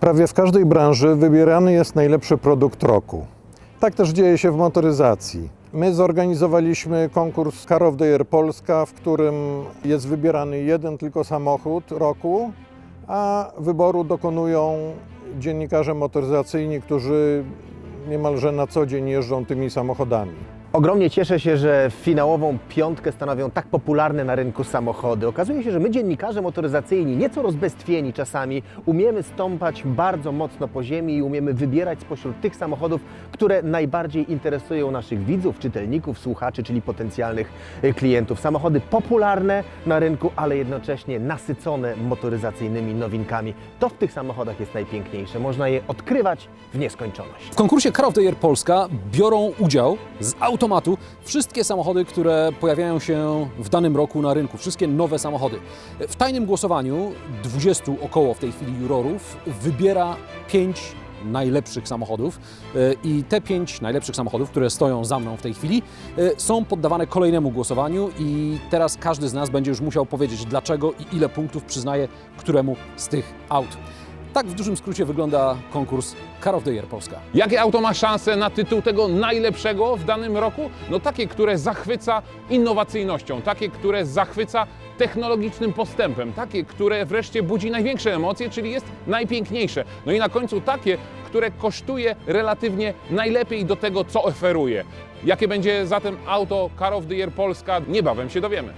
Prawie w każdej branży wybierany jest najlepszy produkt roku. Tak też dzieje się w motoryzacji. My zorganizowaliśmy konkurs Car of the Year Polska, w którym jest wybierany jeden tylko samochód roku, a wyboru dokonują dziennikarze motoryzacyjni, którzy niemalże na co dzień jeżdżą tymi samochodami. Ogromnie cieszę się, że finałową piątkę stanowią tak popularne na rynku samochody. Okazuje się, że my dziennikarze motoryzacyjni, nieco rozbestwieni czasami, umiemy stąpać bardzo mocno po ziemi i umiemy wybierać spośród tych samochodów, które najbardziej interesują naszych widzów, czytelników, słuchaczy, czyli potencjalnych y, klientów. Samochody popularne na rynku, ale jednocześnie nasycone motoryzacyjnymi nowinkami. To w tych samochodach jest najpiękniejsze. Można je odkrywać w nieskończoność. W konkursie Car of the Year Polska biorą udział z automatu wszystkie samochody, które pojawiają się w danym roku na rynku, wszystkie nowe samochody. W tajnym głosowaniu 20 około w tej chwili jurorów wybiera 5 najlepszych samochodów E, i te 5 najlepszych samochodów, które stoją za mną w tej chwili, e, są poddawane kolejnemu głosowaniu i teraz każdy z nas będzie już musiał powiedzieć dlaczego i ile punktów przyznaje któremu z tych aut. Tak w dużym skrócie wygląda konkurs Car of the Year Polska. Jakie auto ma szansę na tytuł tego najlepszego w danym roku? No takie, które zachwyca innowacyjnością, takie, które zachwyca technologicznym postępem, takie, które wreszcie budzi największe emocje, czyli jest najpiękniejsze. No i na końcu takie, które kosztuje relatywnie najlepiej do tego, co oferuje. Jakie będzie zatem auto Car of the Year Polska? Niebawem się dowiemy.